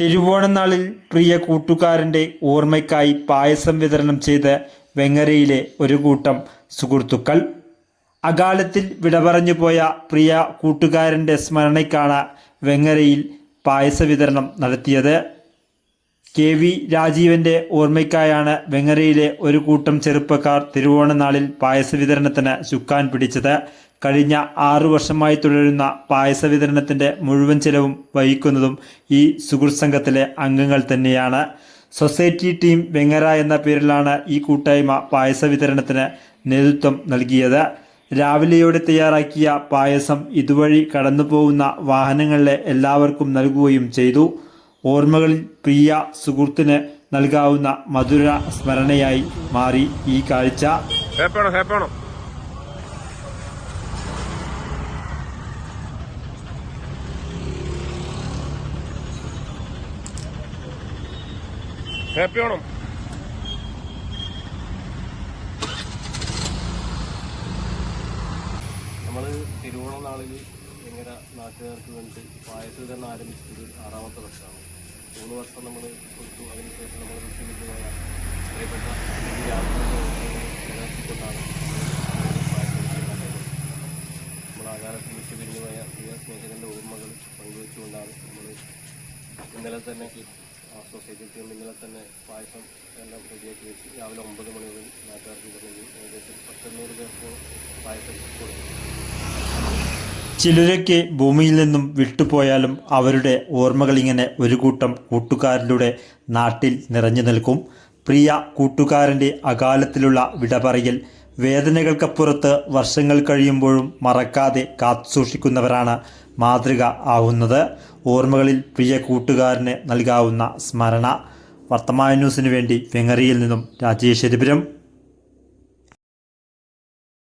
തിരുവോണനാളിൽ പ്രിയ കൂട്ടുകാരന്റെ ഓർമ്മയ്ക്കായി പായസം വിതരണം ചെയ്ത വെങ്ങരയിലെ ഒരു കൂട്ടം സുഹൃത്തുക്കൾ. അകാലത്തിൽ വിട പറഞ്ഞു പോയ പ്രിയ കൂട്ടുകാരന്റെ സ്മരണയ്ക്കാണ് വെങ്ങരയിൽ പായസ വിതരണം നടത്തിയത്. കെ വി രാജീവന്റെ ഓർമ്മയ്ക്കായാണ് വെങ്ങരയിലെ ഒരു കൂട്ടം ചെറുപ്പക്കാർ തിരുവോണനാളിൽ പായസ വിതരണത്തിന് ചുക്കാൻ പിടിച്ചത്. കഴിഞ്ഞ ആറു വർഷമായി തുടരുന്ന പായസ വിതരണത്തിന്റെ മുഴുവൻ ചെലവും വഹിക്കുന്നതും ഈ സുഹൃത് സംഘത്തിലെ അംഗങ്ങൾ തന്നെയാണ്. സൊസൈറ്റി ടീം വെങ്ങര എന്ന പേരിലാണ് ഈ കൂട്ടായ്മ പായസ വിതരണത്തിന് നേതൃത്വം നൽകിയത്. രാവിലെയോടെ തയ്യാറാക്കിയ പായസം ഇതുവഴി കടന്നുപോകുന്ന വാഹനങ്ങളിലെ എല്ലാവർക്കും നൽകുകയും ചെയ്തു. ഓർമ്മകളിൽ പ്രിയ സുഹൃത്തിന് നൽകാവുന്ന മധുര സ്മരണയായി മാറി ഈ കാഴ്ച. നമ്മൾ നമ്മൾ തിരുവോണ നാളിൽ എങ്ങനെ നാട്ടുകാർക്ക് വേണ്ടി പായസം തന്നെ ആരംഭിച്ചത്? ആറാമത്തെ വർഷമാണ്. മൂന്ന് വർഷം നമ്മൾ കൊടുത്തു. അതിനുശേഷം നമ്മൾ വിട്ടുവിട്ടുപോയ പ്രിയപ്പെട്ട നിലനിർത്തിക്കൊണ്ടാണ് നമ്മൾ ആ കാലത്ത് വിട്ടുപിരിഞ്ഞു പോയ പ്രിയ സ്നേഹിതന്റെ ഓർമ്മകൾ പങ്കുവെച്ചുകൊണ്ടാണ് നമ്മൾ ഇന്നലെ തന്നെ ആ ഇന്നലെ തന്നെ പായസം എല്ലാം റെഡിയാക്കി വെച്ച് രാവിലെ ഒമ്പത് മണി മുതൽ നാട്ടുകാർക്ക് ഏകദേശം പത്തൊന്നൂറ് പേർക്ക് പായസം കൊടുക്കും ചിലരൊക്കെ ഭൂമിയിൽ നിന്നും വിട്ടുപോയാലും അവരുടെ ഓർമ്മകൾ ഇങ്ങനെ ഒരു കൂട്ടം കൂട്ടുകാരിലൂടെ നാട്ടിൽ നിറഞ്ഞു നിൽക്കും. പ്രിയ കൂട്ടുകാരന്റെ അകാലത്തിലുള്ള വിടപറയൽ വേദനകൾക്കപ്പുറത്ത് വർഷങ്ങൾ കഴിയുമ്പോഴും മറക്കാതെ കാത്തുസൂക്ഷിക്കുന്നവരാണ് മാതൃക ആവുന്നത്. ഓർമ്മകളിൽ പ്രിയ കൂട്ടുകാരന് നൽകാവുന്ന സ്മരണ. വർത്തമാന ന്യൂസിനു വേണ്ടി വെങ്ങറിയിൽ നിന്നും രാജേഷ് രാജേശ്വരിപുരം